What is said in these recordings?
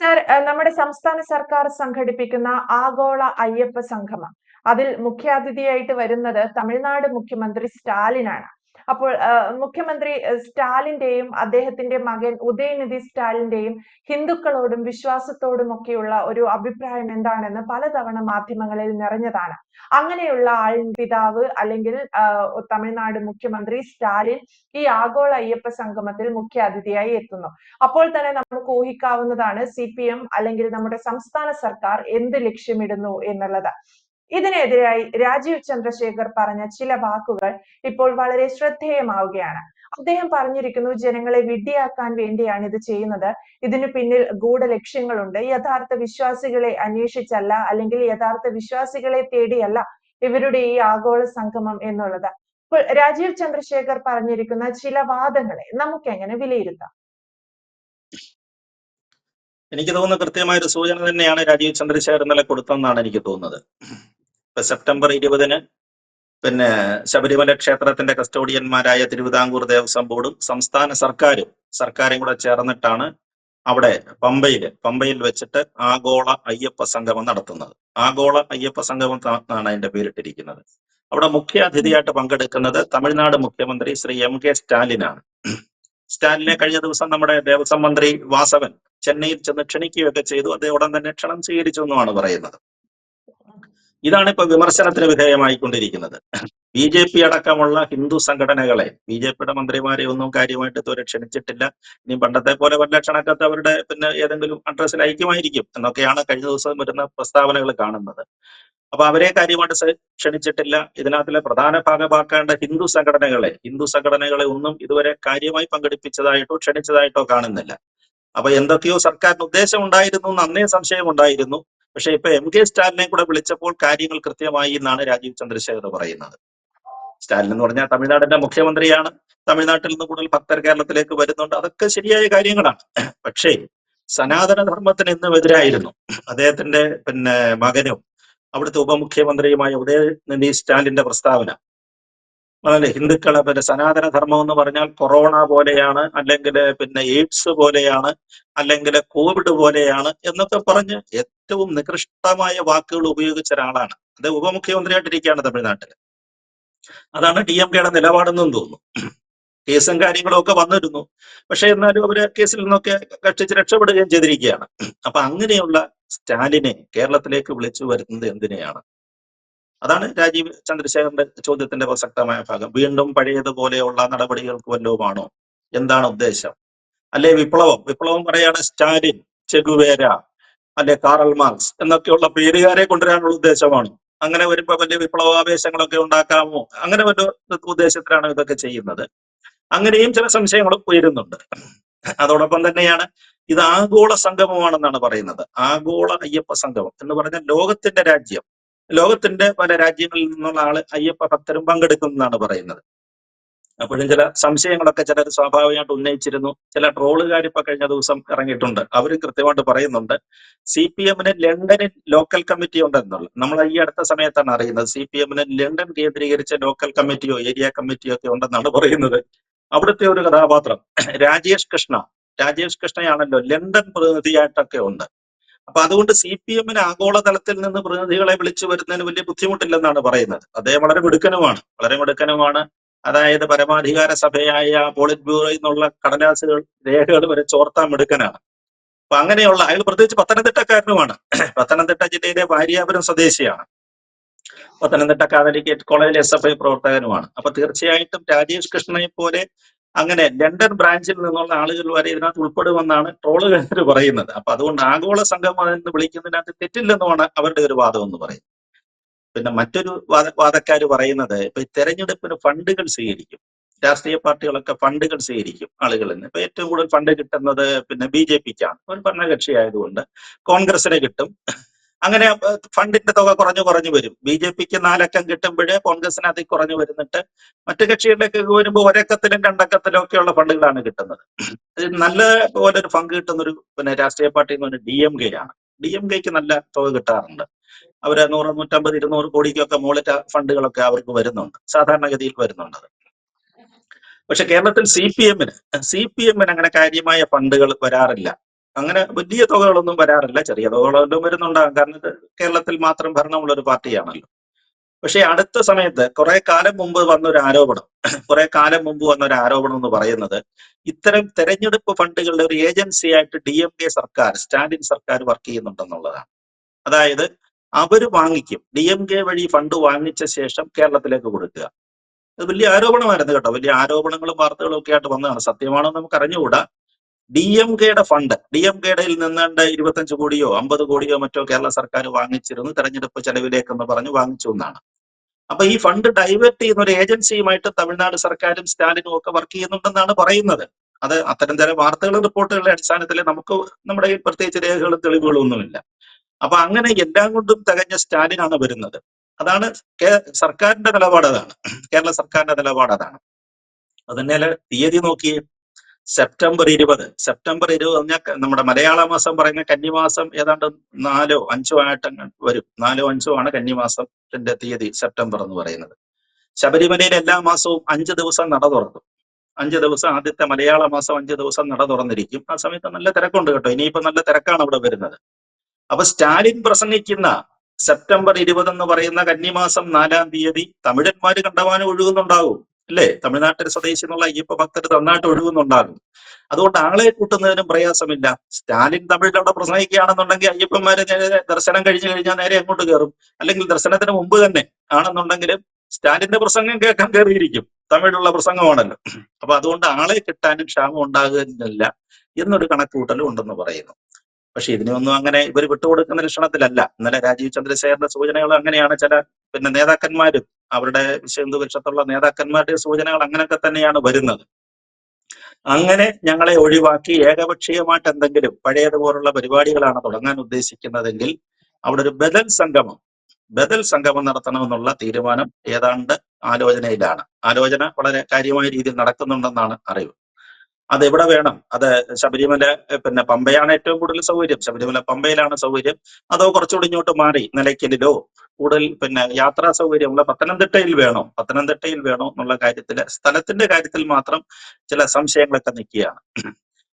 Sir നമ്മുടെ സംസ്ഥാന സർക്കാർ സംഘടിപ്പിക്കുന്ന ആഗോള അയ്യപ്പ സംഗമം. അതിൽ മുഖ്യാതിഥിയായിട്ട് വരുന്നത് തമിഴ്നാട് മുഖ്യമന്ത്രി സ്റ്റാലിനാണ്. അപ്പോൾ മുഖ്യമന്ത്രി സ്റ്റാലിന്റെയും അദ്ദേഹത്തിന്റെ മകൻ ഉദയനിധി സ്റ്റാലിന്റെയും ഹിന്ദുക്കളോടും വിശ്വാസത്തോടും ഒക്കെയുള്ള ഒരു അഭിപ്രായം എന്താണെന്ന് പലതവണ മാധ്യമങ്ങളിൽ നിറഞ്ഞതാണ്. അങ്ങനെയുള്ള ആൾ പിതാവ് അല്ലെങ്കിൽ തമിഴ്നാട് മുഖ്യമന്ത്രി സ്റ്റാലിൻ ഈ ആഗോള അയ്യപ്പ സംഗമത്തിൽ മുഖ്യ അതിഥിയായി എത്തുന്നു. അപ്പോൾ തന്നെ നമുക്ക് ഊഹിക്കാവുന്നതാണ് സി അല്ലെങ്കിൽ നമ്മുടെ സംസ്ഥാന സർക്കാർ എന്ത് ലക്ഷ്യമിടുന്നു എന്നുള്ളത്. ഇതിനെതിരായി രാജീവ് ചന്ദ്രശേഖർ പറഞ്ഞ ചില വാക്കുകൾ ഇപ്പോൾ വളരെ ശ്രദ്ധേയമാവുകയാണ്. അദ്ദേഹം പറഞ്ഞിരിക്കുന്നു ജനങ്ങളെ വിഡ്ഢിയാക്കാൻ വേണ്ടിയാണ് ഇത് ചെയ്യുന്നത്. ഇതിനു പിന്നിൽ ഗൂഢ ലക്ഷ്യങ്ങളുണ്ട് യഥാർത്ഥ വിശ്വാസികളെ അന്വേഷിച്ചല്ല അല്ലെങ്കിൽ യഥാർത്ഥ വിശ്വാസികളെ തേടിയല്ല ഇവരുടെ ഈ ആഗോള സംഗമം എന്നുള്ളത്. ഇപ്പോൾ രാജീവ് ചന്ദ്രശേഖർ പറഞ്ഞിരിക്കുന്ന ചില വാദങ്ങളെ നമുക്ക് എങ്ങനെ വിലയിരുത്താം? എനിക്ക് തോന്നുന്നു കൃത്യമായ ഒരു സൂചന തന്നെയാണ് രാജീവ് ചന്ദ്രശേഖർ ഇന്നലെ കൊടുത്തതെന്നാണ് എനിക്ക് തോന്നുന്നത്. ഇപ്പൊ സെപ്റ്റംബർ ഇരുപതിന് പിന്നെ ശബരിമല ക്ഷേത്രത്തിന്റെ കസ്റ്റോഡിയന്മാരായ തിരുവിതാംകൂർ ദേവസ്വം ബോർഡും സംസ്ഥാന സർക്കാരും സർക്കാരും കൂടെ ചേർന്നിട്ടാണ് അവിടെ പമ്പയിൽ പമ്പയിൽ വെച്ചിട്ട് ആഗോള അയ്യപ്പ സംഗമം നടത്തുന്നത്. ആഗോള അയ്യപ്പ സംഗമം എന്നാണ് അതിന്റെ പേരിട്ടിരിക്കുന്നത്. അവിടെ മുഖ്യ അതിഥിയായിട്ട് പങ്കെടുക്കുന്നത് തമിഴ്നാട് മുഖ്യമന്ത്രി ശ്രീ എം കെ സ്റ്റാലിനാണ്. സ്റ്റാലിനെ കഴിഞ്ഞ ദിവസം നമ്മുടെ ദേവസ്വം മന്ത്രി വാസവൻ ചെന്നൈയിൽ ചെന്ന് ക്ഷണിക്കുകയൊക്കെ ചെയ്തു. അദ്ദേഹം ഉടൻ തന്നെ ക്ഷണം സ്വീകരിച്ചു എന്നുമാണ് പറയുന്നത്. ഇതാണ് ഇപ്പൊ വിമർശനത്തിന് വിധേയമായിക്കൊണ്ടിരിക്കുന്നത്. ബി ജെ പി അടക്കമുള്ള ഹിന്ദു സംഘടനകളെ ബി ജെ പിയുടെ മന്ത്രിമാരെ ഒന്നും കാര്യമായിട്ട് ഇതുവരെ ക്ഷണിച്ചിട്ടില്ല. ഇനി പണ്ടത്തെ പോലെ വല്ല ക്ഷണക്കത്ത് അവരുടെ പിന്നെ ഏതെങ്കിലും അഡ്രസ്സിൽ ഐക്യമായിരിക്കും എന്നൊക്കെയാണ് കഴിഞ്ഞ ദിവസം വരുന്ന പ്രസ്താവനകൾ കാണുന്നത്. അപ്പൊ അവരെ കാര്യമായിട്ട് ക്ഷണിച്ചിട്ടില്ല. ഇതിനകത്തിലെ പ്രധാന ഭാഗമാക്കേണ്ട ഹിന്ദു സംഘടനകളെ ഹിന്ദു സംഘടനകളെ ഒന്നും ഇതുവരെ കാര്യമായി പങ്കെടുപ്പിച്ചതായിട്ടോ ക്ഷണിച്ചതായിട്ടോ കാണുന്നില്ല. അപ്പൊ എന്തൊക്കെയോ സർക്കാരിന് ഉദ്ദേശം ഉണ്ടായിരുന്നു എന്ന് അന്നേ സംശയം ഉണ്ടായിരുന്നു. പക്ഷെ ഇപ്പൊ എം കെ സ്റ്റാലിനെ കൂടെ വിളിച്ചപ്പോൾ കാര്യങ്ങൾ കൃത്യമായി എന്നാണ് രാജീവ് ചന്ദ്രശേഖർ പറയുന്നത്. സ്റ്റാലിൻ എന്ന് പറഞ്ഞാൽ തമിഴ്നാടിന്റെ മുഖ്യമന്ത്രിയാണ്. തമിഴ്നാട്ടിൽ നിന്ന് കൂടുതൽ ഭക്തർ കേരളത്തിലേക്ക് വരുന്നുണ്ട്. അതൊക്കെ ശരിയായ കാര്യങ്ങളാണ്. പക്ഷേ സനാതന ധർമ്മത്തിന് എതിരായിരുന്നു. അദ്ദേഹത്തിന്റെ പിന്നെ മകനും അവിടുത്തെ ഉപമുഖ്യമന്ത്രിയുമായ ഉദയനിധി സ്റ്റാലിന്റെ പ്രസ്താവന. അതല്ലേ? ഹിന്ദുക്കളെ പിന്നെ സനാതന ധർമ്മം എന്ന് പറഞ്ഞാൽ കൊറോണ പോലെയാണ് അല്ലെങ്കിൽ പിന്നെ എയ്ഡ്സ് പോലെയാണ് അല്ലെങ്കിൽ കോവിഡ് പോലെയാണ് എന്നൊക്കെ പറഞ്ഞ് ഏറ്റവും നികൃഷ്ടമായ വാക്കുകൾ ഉപയോഗിച്ച ഒരാളാണ്. അത് ഉപമുഖ്യമന്ത്രിയായിട്ടിരിക്കുകയാണ് തമിഴ്നാട്ടിൽ അതാണ് ഡി എം കെയുടെ നിലപാടെന്നും തോന്നുന്നു. കേസും കാര്യങ്ങളും ഒക്കെ വന്നിരുന്നു. പക്ഷെ എന്നാലും അവർ കേസിൽ നിന്നൊക്കെ കക്ഷിച്ച് രക്ഷപ്പെടുകയും ചെയ്തിരിക്കുകയാണ്. അപ്പൊ അങ്ങനെയുള്ള സ്റ്റാലിനെ കേരളത്തിലേക്ക് വിളിച്ചു വരുന്നത് എന്തിനെയാണ്? അതാണ് രാജീവ് ചന്ദ്രശേഖരന്റെ ചോദ്യത്തിന്റെ പ്രസക്തമായ ഭാഗം. വീണ്ടും പഴയതുപോലെയുള്ള നടപടികൾക്ക് വല്ലവുമാണോ? എന്താണ് ഉദ്ദേശം? അല്ലെ വിപ്ലവം? വിപ്ലവം പറയാണ് സ്റ്റാലിൻ ചെഗുവേര. അല്ലെ കാറൽ മാർക്സ് എന്നൊക്കെയുള്ള പേരുകാരെ കൊണ്ടുവരാനുള്ള ഉദ്ദേശമാണ്. അങ്ങനെ വരുമ്പോ വലിയ വിപ്ലവാവേശങ്ങളൊക്കെ ഉണ്ടാക്കാമോ? അങ്ങനെ ഒരു ഉദ്ദേശത്തിലാണ് ഇതൊക്കെ ചെയ്യുന്നത്. അങ്ങനെയും ചില സംശയങ്ങളും ഉയരുന്നുണ്ട്. അതോടൊപ്പം തന്നെയാണ് ഇത് ആഗോള സംഗമമാണെന്നാണ് പറയുന്നത്. ആഗോള അയ്യപ്പ സംഗമം എന്ന് പറഞ്ഞാൽ ലോകത്തിന്റെ രാജ്യം. ലോകത്തിന്റെ പല രാജ്യങ്ങളിൽ നിന്നുള്ള ആൾ അയ്യപ്പ ഭക്തരും പങ്കെടുക്കുന്നതാണ് പറയുന്നത്. അപ്പോഴും ചില സംശയങ്ങളൊക്കെ ചിലർ സ്വാഭാവികമായിട്ട് ഉന്നയിച്ചിരുന്നു. ചില ട്രോളുകാർ ഇപ്പൊ കഴിഞ്ഞ ദിവസം ഇറങ്ങിയിട്ടുണ്ട്. അവർ കൃത്യമായിട്ട് പറയുന്നുണ്ട്. സി പി എമ്മിന് ലണ്ടനിൽ ലോക്കൽ കമ്മിറ്റി ഉണ്ടെന്നുള്ളത് നമ്മൾ ഈ അടുത്ത സമയത്താണ് അറിയുന്നത്. സി പി എമ്മിന് ലണ്ടൻ കേന്ദ്രീകരിച്ച ലോക്കൽ കമ്മിറ്റിയോ ഏരിയ കമ്മിറ്റിയോ ഒക്കെ ഉണ്ടെന്നാണ് പറയുന്നത്. അവിടുത്തെ ഒരു കഥാപാത്രം രാജേഷ് കൃഷ്ണ. രാജേഷ് കൃഷ്ണയാണല്ലോ ലണ്ടൻ പ്രതിനിധിയായിട്ടൊക്കെ ഉണ്ട്. അപ്പൊ അതുകൊണ്ട് സി പി എമ്മിന് ആഗോളതലത്തിൽ നിന്ന് പ്രതിനിധികളെ വിളിച്ചു വരുന്നതിന് വലിയ ബുദ്ധിമുട്ടില്ലെന്നാണ് പറയുന്നത്. അദ്ദേഹം വളരെ മിടുക്കനുമാണ്. വളരെ മിടുക്കനുമാണ്. അതായത് പരമാധികാര സഭയായ പോളിറ്റ് ബ്യൂറോയിൽ നിന്നുള്ള കടലാസുകൾ രേഖകൾ വരെ ചോർത്താൻ മിടുക്കനാണ്. അപ്പൊ അങ്ങനെയുള്ള അയാൾ പ്രത്യേകിച്ച് പത്തനംതിട്ടക്കാരനുമാണ്. പത്തനംതിട്ട ജില്ലയിലെ ഭാര്യാപുരം സ്വദേശിയാണ്. Pathanamthitta Catholicate college S F I പ്രവർത്തകനുമാണ്. അപ്പൊ തീർച്ചയായിട്ടും രാജേഷ് കൃഷ്ണനെ പോലെ അങ്ങനെ ലണ്ടൻ ബ്രാഞ്ചിൽ നിന്നുള്ള ആളുകൾ വരെ ഇതിനകത്ത് ഉൾപ്പെടുമെന്നാണ് ട്രോളുകാർ പറയുന്നത്. അപ്പൊ അതുകൊണ്ട് ആഗോള സംഘം എന്ന് വിളിക്കുന്നതിനകത്ത് തെറ്റില്ലെന്നുമാണ് അവരുടെ ഒരു വാദം എന്ന് പറയുന്നത്. പിന്നെ മറ്റൊരു വാദ വാദക്കാർ പറയുന്നത് ഇപ്പൊ തെരഞ്ഞെടുപ്പിന് ഫണ്ടുകൾ സ്വീകരിക്കും. രാഷ്ട്രീയ പാർട്ടികളൊക്കെ ഫണ്ടുകൾ സ്വീകരിക്കും ആളുകളിൽ നിന്ന്. ഇപ്പൊ ഏറ്റവും കൂടുതൽ ഫണ്ട് കിട്ടുന്നത് പിന്നെ ബി ജെ പിക്കാണ്. ഒരു ഭരണകക്ഷി ആയതുകൊണ്ട് കോൺഗ്രസിന് കിട്ടും. അങ്ങനെ ഫണ്ടിന്റെ തുക കുറഞ്ഞു കുറഞ്ഞു വരും. ബി ജെ പിക്ക് നാലക്കം കിട്ടുമ്പോഴേ കോൺഗ്രസിന് അതിൽ കുറഞ്ഞു വരുന്നിട്ട് മറ്റു കക്ഷികളിലേക്ക് വരുമ്പോൾ ഒരക്കത്തിലും രണ്ടക്കത്തിലും ഒക്കെയുള്ള ഫണ്ടുകളാണ് കിട്ടുന്നത്. നല്ല പോലെ ഒരു പങ്ക് കിട്ടുന്ന ഒരു പിന്നെ രാഷ്ട്രീയ പാർട്ടി എന്ന് പറഞ്ഞാൽ ഡി എം കെ ആണ് ഡി എം കെക്ക് നല്ല തുക കിട്ടാറുണ്ട്. അവർ നൂറ് നൂറ്റമ്പത് ഇരുന്നൂറ് കോടിക്കൊക്കെ മുകളിൽ ഫണ്ടുകളൊക്കെ അവർക്ക് വരുന്നുണ്ട്. സാധാരണഗതിയിൽ വരുന്നുണ്ട് പക്ഷെ കേരളത്തിൽ സി പി എമ്മിന് സി പി എമ്മിന് അങ്ങനെ കാര്യമായ ഫണ്ടുകൾ വരാറില്ല. അങ്ങനെ വലിയ തുകകളൊന്നും വരാറില്ല. ചെറിയ തുകകളൊന്നും വരുന്നുണ്ടാകും കാരണം ഇത് കേരളത്തിൽ മാത്രം ഭരണമുള്ള ഒരു പാർട്ടിയാണല്ലോ. പക്ഷെ അടുത്ത സമയത്ത് കുറെ കാലം മുമ്പ് വന്നൊരു ആരോപണം. കുറെ കാലം മുമ്പ് വന്നൊരു ആരോപണം എന്ന് പറയുന്നത് ഇത്തരം തെരഞ്ഞെടുപ്പ് ഫണ്ടുകളുടെ ഒരു ഏജൻസിയായിട്ട് ഡി എം കെ സർക്കാർ സ്റ്റാലിൻ സർക്കാർ വർക്ക് ചെയ്യുന്നുണ്ടെന്നുള്ളതാണ്. അതായത് അവർ വാങ്ങിക്കും. ഡി എം കെ വഴി ഫണ്ട് വാങ്ങിച്ച ശേഷം കേരളത്തിലേക്ക് കൊടുക്കുക. അത് വലിയ ആരോപണമായിരുന്നു കേട്ടോ. വലിയ ആരോപണങ്ങളും വാർത്തകളും ഒക്കെ ആയിട്ട് വന്നതാണ്. സത്യമാണോ നമുക്ക് അറിഞ്ഞുകൂടാ. ഡി എം കെയുടെ ഫണ്ട് ഡി എം കെയുടെ നിന്നുണ്ട് ഇരുപത്തഞ്ച് കോടിയോ അമ്പത് കോടിയോ മറ്റോ കേരള സർക്കാർ വാങ്ങിച്ചിരുന്നു. തെരഞ്ഞെടുപ്പ് ചെലവിലേക്കെന്ന് പറഞ്ഞു വാങ്ങിച്ചു എന്നാണ്. അപ്പൊ ഈ ഫണ്ട് ഡൈവേർട്ട് ചെയ്യുന്ന ഒരു ഏജൻസിയുമായിട്ട് തമിഴ്നാട് സർക്കാരും സ്റ്റാലിനും ഒക്കെ വർക്ക് ചെയ്യുന്നുണ്ടെന്നാണ് പറയുന്നത്. അത് അത്തരം തരം വാർത്തകളും റിപ്പോർട്ടുകളുടെ അടിസ്ഥാനത്തിൽ നമുക്ക് നമ്മുടെ പ്രത്യേകിച്ച് രേഖകളും തെളിവുകളും ഒന്നുമില്ല. അപ്പൊ അങ്ങനെ എല്ലാം കൊണ്ടും തികഞ്ഞ സ്റ്റാലിനാണ് വരുന്നത്. അതാണ് സർക്കാരിന്റെ നിലപാട് അതാണ്. കേരള സർക്കാരിന്റെ നിലപാട് അതാണ്. അതിന്റെ തീയതി നോക്കി സെപ്റ്റംബർ ഇരുപത്. സെപ്റ്റംബർ ഇരുപത് പറഞ്ഞാൽ നമ്മുടെ മലയാള മാസം പറയുന്ന കന്നിമാസം ഏതാണ്ട് നാലോ അഞ്ചോ ആയിട്ട് വരും. നാലോ അഞ്ചോ ആണ് കന്നിമാസത്തിന്റെ തീയതി സെപ്റ്റംബർ എന്ന് പറയുന്നത്. ശബരിമലയിൽ എല്ലാ മാസവും അഞ്ച് ദിവസം നട തുറക്കും. അഞ്ച് ദിവസം ആദ്യത്തെ മലയാള മാസം അഞ്ച് ദിവസം നട തുറന്നിരിക്കും. ആ സമയത്ത് നല്ല തിരക്കുണ്ട് കേട്ടോ. ഇനിയിപ്പോ നല്ല തിരക്കാണ് അവിടെ വരുന്നത്. അപ്പൊ സ്റ്റാലിൻ പ്രസംഗിക്കുന്ന സെപ്റ്റംബർ ഇരുപത് എന്ന് പറയുന്ന കന്നിമാസം നാലാം തീയതി തമിഴന്മാര് കണ്ടവാനും ഒഴുകുന്നുണ്ടാകും അല്ലേ? തമിഴ്നാട്ടിൽ സ്വദേശി എന്നുള്ള അയ്യപ്പ ഭക്തർ നന്നായിട്ട് ഒഴുകുന്നുണ്ടാകും. അതുകൊണ്ട് ആളെ കൂട്ടുന്നതിനും പ്രയാസമില്ല. സ്റ്റാലിൻ തമിഴിൽ അവിടെ പ്രസംഗിക്കുകയാണെന്നുണ്ടെങ്കിൽ അയ്യപ്പന്മാരെ ദർശനം കഴിഞ്ഞു കഴിഞ്ഞാൽ നേരെ അങ്ങോട്ട് കയറും. അല്ലെങ്കിൽ ദർശനത്തിന് മുമ്പ് തന്നെ ആണെന്നുണ്ടെങ്കിലും സ്റ്റാലിന്റെ പ്രസംഗം കേൾക്കാൻ കയറിയിരിക്കും. തമിഴുള്ള പ്രസംഗമാണല്ലോ. അപ്പൊ അതുകൊണ്ട് ആളെ കിട്ടാനും ക്ഷാമം ഉണ്ടാകുന്നില്ല എന്നൊരു കണക്കുകൂട്ടലും ഉണ്ടെന്ന് പറയുന്നു. പക്ഷെ ഇതിനൊന്നും അങ്ങനെ ഇവർ വിട്ടുകൊടുക്കുന്ന ലക്ഷണത്തിലല്ല. ഇന്നലെ രാജീവ് ചന്ദ്രശേഖരന്റെ സൂചനകൾ അങ്ങനെയാണ്. ചില പിന്നെ നേതാക്കന്മാരും അവരുടെ വിശ്വഹിന്ദുപക്ഷത്തുള്ള നേതാക്കന്മാരുടെ സൂചനകൾ അങ്ങനെയൊക്കെ തന്നെയാണ് വരുന്നത്. അങ്ങനെ ഞങ്ങളെ ഒഴിവാക്കി ഏകപക്ഷീയമായിട്ട് എന്തെങ്കിലും പഴയതുപോലുള്ള പരിപാടികളാണ് തുടങ്ങാൻ ഉദ്ദേശിക്കുന്നതെങ്കിൽ അവിടെ ഒരു ബദൽ സംഗമം ബദൽ സംഗമം നടത്തണമെന്നുള്ള തീരുമാനം ഏതാണ്ട് ആലോചനയിലാണ്. ആലോചന വളരെ കാര്യമായ രീതിയിൽ നടക്കുന്നുണ്ടെന്നാണ് അറിവ്. അത് എവിടെ വേണം? അത് ശബരിമല പിന്നെ പമ്പയാണ് ഏറ്റവും കൂടുതൽ സൗകര്യം. ശബരിമല പമ്പയിലാണ് സൗകര്യം. അതോ കുറച്ചുകൂടി ഇങ്ങോട്ട് മാറി നിലയ്ക്കലിലോ? കൂടുതൽ പിന്നെ യാത്രാ സൗകര്യമുള്ള പത്തനംതിട്ടയിൽ വേണോ? പത്തനംതിട്ടയിൽ വേണോ എന്നുള്ള കാര്യത്തിൽ സ്ഥലത്തിന്റെ കാര്യത്തിൽ മാത്രം ചില സംശയങ്ങളൊക്കെ നിൽക്കുകയാണ്.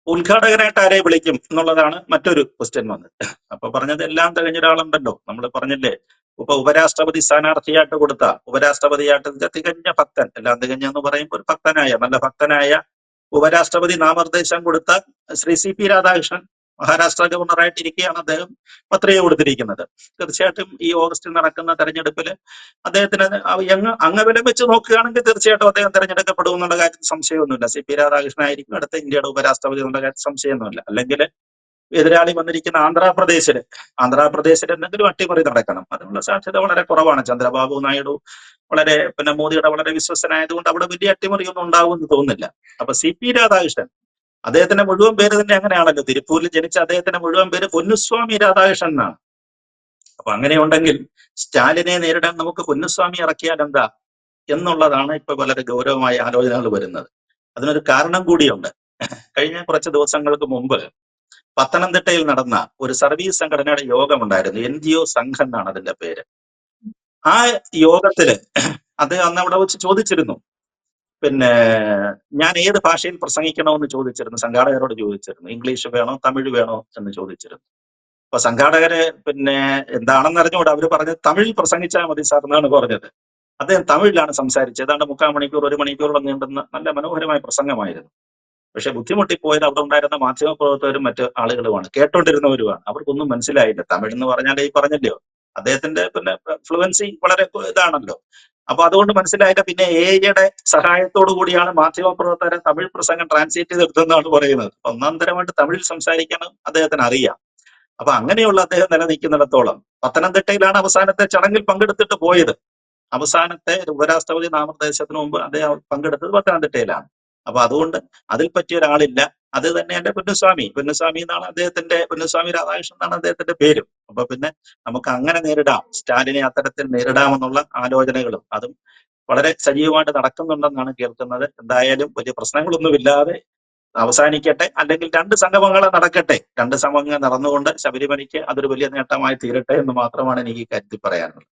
ഉദ്ഘാടകനായിട്ട് ആരെ വിളിക്കും എന്നുള്ളതാണ് മറ്റൊരു ക്വസ്റ്റ്യൻ വന്നത്. അപ്പൊ പറഞ്ഞത് എല്ലാം തികഞ്ഞ ഒരാളുണ്ടല്ലോ നമ്മൾ പറഞ്ഞില്ലേ ഇപ്പൊ ഉപരാഷ്ട്രപതി സ്ഥാനാർത്ഥിയായിട്ട് കൊടുത്ത ഉപരാഷ്ട്രപതിയായിട്ട് തികഞ്ഞ ഭക്തൻ. എല്ലാം തികഞ്ഞ എന്ന് പറയുമ്പോൾ ഒരു ഭക്തനായ നല്ല ഭക്തനായ ഉപരാഷ്ട്രപതി നാമനിർദ്ദേശം കൊടുത്ത ശ്രീ സി പി രാധാകൃഷ്ണൻ മഹാരാഷ്ട്ര ഗവർണറായിട്ടിരിക്കെയാണ് അദ്ദേഹം പത്രിക കൊടുത്തിരിക്കുന്നത്. തീർച്ചയായിട്ടും ഈ ഓഗസ്റ്റിൽ നടക്കുന്ന തെരഞ്ഞെടുപ്പിൽ അദ്ദേഹത്തിന് അങ്ങ് അങ്ങവിലം വെച്ച് നോക്കുകയാണെങ്കിൽ തീർച്ചയായിട്ടും അദ്ദേഹം തെരഞ്ഞെടുക്കപ്പെടും എന്നുള്ള കാര്യത്തിൽ സംശയമൊന്നുമില്ല. സി പി രാധാകൃഷ്ണൻ ആയിരിക്കും അടുത്ത ഇന്ത്യയുടെ ഉപരാഷ്ട്രപതി എന്നുള്ള കാര്യത്തിൽ സംശയമൊന്നുമില്ല. അല്ലെങ്കിൽ എതിരാളി വന്നിരിക്കുന്ന ആന്ധ്രാപ്രദേശിൽ. ആന്ധ്രാപ്രദേശിൽ എന്തെങ്കിലും അട്ടിമറി നടക്കണം. അതിനുള്ള സാധ്യത വളരെ കുറവാണ്. ചന്ദ്രബാബു നായിഡു വളരെ പിന്നെ മോദിയുടെ വളരെ വിശ്വസനായതുകൊണ്ട് അവിടെ വലിയ അട്ടിമറിയൊന്നും ഉണ്ടാവുമെന്ന് തോന്നുന്നില്ല. അപ്പൊ സി പി രാധാകൃഷ്ണൻ അദ്ദേഹത്തിന്റെ മുഴുവൻ പേര് തന്നെ അങ്ങനെയാണല്ലോ. തിരുപ്പൂരിൽ ജനിച്ച അദ്ദേഹത്തിന്റെ മുഴുവൻ പേര് പൊന്നുസ്വാമി രാധാകൃഷ്ണൻ എന്നാണ്. അപ്പൊ അങ്ങനെയുണ്ടെങ്കിൽ സ്റ്റാലിനെ നേരിടാൻ നമുക്ക് പൊന്നുസ്വാമി ഇറക്കിയാൽ എന്താ എന്നുള്ളതാണ് ഇപ്പൊ വളരെ ഗൗരവമായ ആലോചനകൾ വരുന്നത്. അതിനൊരു കാരണം കൂടിയുണ്ട്. കഴിഞ്ഞ കുറച്ച് ദിവസങ്ങൾക്ക് മുമ്പ് പത്തനംതിട്ടയിൽ നടന്ന ഒരു സർവീസ് സംഘടനയുടെ യോഗമുണ്ടായിരുന്നു. എൻ ജി ഒ സംഘം എന്നാണ് അതിന്റെ പേര്. ആ യോഗത്തിൽ അത് അന്ന് അവിടെ വെച്ച് ചോദിച്ചിരുന്നു. പിന്നെ ഞാൻ ഏത് ഭാഷയിൽ പ്രസംഗിക്കണമെന്ന് ചോദിച്ചിരുന്നു. സംഘാടകരോട് ചോദിച്ചിരുന്നു. ഇംഗ്ലീഷ് വേണോ തമിഴ് വേണോ എന്ന് ചോദിച്ചിരുന്നു. അപ്പൊ സംഘാടകര് പിന്നെ എന്താണെന്ന് അറിഞ്ഞുകൂടെ അവർ പറഞ്ഞത് തമിഴിൽ പ്രസംഗിച്ചാൽ മതി സാർ എന്നാണ് പറഞ്ഞത്. അദ്ദേഹം തമിഴിലാണ് സംസാരിച്ചത്. ഏതാണ്ട് മുക്കാൽ മണിക്കൂർ ഒരു മണിക്കൂറോളം നീണ്ടുന്ന നല്ല മനോഹരമായ പ്രസംഗമായിരുന്നു. പക്ഷെ ബുദ്ധിമുട്ടിപ്പോയത് അവിടെ ഉണ്ടായിരുന്ന മാധ്യമപ്രവർത്തകരും മറ്റു ആളുകളുമാണ്. കേട്ടോണ്ടിരുന്നവരുമാണ്. അവർക്കൊന്നും മനസ്സിലായില്ല. തമിഴ് എന്ന് പറഞ്ഞാൽ ഈ പറഞ്ഞല്ലോ അദ്ദേഹത്തിന്റെ പിന്നെ ഫ്ലുവൻസി വളരെ ഇതാണല്ലോ. അപ്പൊ അതുകൊണ്ട് മനസ്സിലായില്ല. പിന്നെ എയുടെ സഹായത്തോടു കൂടിയാണ് മാധ്യമപ്രവർത്തകരെ തമിഴ് പ്രസംഗം ട്രാൻസ്ലേറ്റ് ചെയ്തെടുത്തെന്നാണ് പറയുന്നത്. ഒന്നാം തരമായിട്ട് തമിഴിൽ സംസാരിക്കണം അദ്ദേഹത്തിന് അറിയാം. അപ്പൊ അങ്ങനെയുള്ള അദ്ദേഹം നിലനിൽക്കുന്നിടത്തോളം പത്തനംതിട്ടയിലാണ് അവസാനത്തെ ചടങ്ങിൽ പങ്കെടുത്തിട്ട് പോയത്. അവസാനത്തെ ഉപരാഷ്ട്രപതി നാമനിർദ്ദേശത്തിന് മുമ്പ് അദ്ദേഹം പങ്കെടുത്തത് പത്തനംതിട്ടയിലാണ്. അപ്പൊ അതുകൊണ്ട് അതിൽ പറ്റിയ ഒരാളില്ല. അത് തന്നെ എന്റെ പുന്നസ്വാമി. പുന്നസ്വാമി എന്നാണ് അദ്ദേഹത്തിന്റെ പുന്നസ്വാമി രാധാകൃഷ്ണൻ എന്നാണ് അദ്ദേഹത്തിന്റെ പേരും. അപ്പൊ പിന്നെ നമുക്ക് അങ്ങനെ നേരിടാം. സ്റ്റാലിനെ അത്തരത്തിൽ നേരിടാമെന്നുള്ള ആലോചനകളും അതും വളരെ സജീവമായിട്ട് നടക്കുന്നുണ്ടെന്നാണ് കേൾക്കുന്നത്. എന്തായാലും വലിയ പ്രശ്നങ്ങളൊന്നുമില്ലാതെ അവസാനിക്കട്ടെ. അല്ലെങ്കിൽ രണ്ട് സംഗമങ്ങൾ നടക്കട്ടെ. രണ്ട് സംഗമങ്ങൾ നടന്നുകൊണ്ട് ശബരിമലയ്ക്ക് അതൊരു വലിയ നേട്ടമായി തീരട്ടെ എന്ന് മാത്രമാണ് എനിക്ക് കരുതി പറയാനുള്ളത്.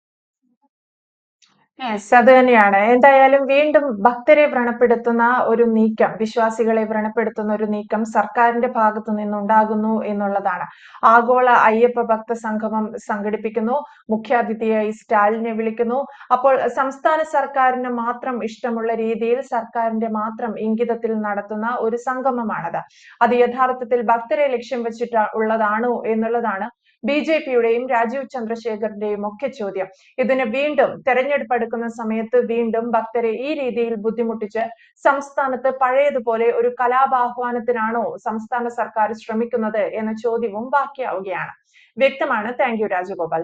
യെസ് അത് തന്നെയാണ്. എന്തായാലും വീണ്ടും ഭക്തരെ വ്രണപ്പെടുത്തുന്ന ഒരു നീക്കം വിശ്വാസികളെ വ്രണപ്പെടുത്തുന്ന ഒരു നീക്കം സർക്കാരിന്റെ ഭാഗത്തു നിന്നുണ്ടാകുന്നു എന്നുള്ളതാണ്. ആഗോള അയ്യപ്പ ഭക്ത സംഗമം സംഘടിപ്പിക്കുന്നു. മുഖ്യാതിഥിയായി സ്റ്റാലിനെ വിളിക്കുന്നു. അപ്പോൾ സംസ്ഥാന സർക്കാരിന് മാത്രം ഇഷ്ടമുള്ള രീതിയിൽ സർക്കാരിന്റെ മാത്രം ഇംഗിതത്തിൽ നടത്തുന്ന ഒരു സംഗമമാണത്. അത് യഥാർത്ഥത്തിൽ ഭക്തരെ ലക്ഷ്യം വെച്ചിട്ട് ഉള്ളതാണോ എന്നുള്ളതാണ് ബി ജെ പിയുടെയും രാജീവ് ചന്ദ്രശേഖറിന്റെയും ഒക്കെ ചോദ്യം. ഇതിന് വീണ്ടും തെരഞ്ഞെടുപ്പ് അടുക്കുന്ന സമയത്ത് വീണ്ടും ഭക്തരെ ഈ രീതിയിൽ ബുദ്ധിമുട്ടിച്ച് സംസ്ഥാനത്ത് പഴയതുപോലെ ഒരു കലാപാഹ്വാനത്തിനാണോ സംസ്ഥാന സർക്കാർ ശ്രമിക്കുന്നത് എന്ന ചോദ്യവും ബാക്കിയാവുകയാണ്. വ്യക്തമാണ്. Thank you Rajagopal.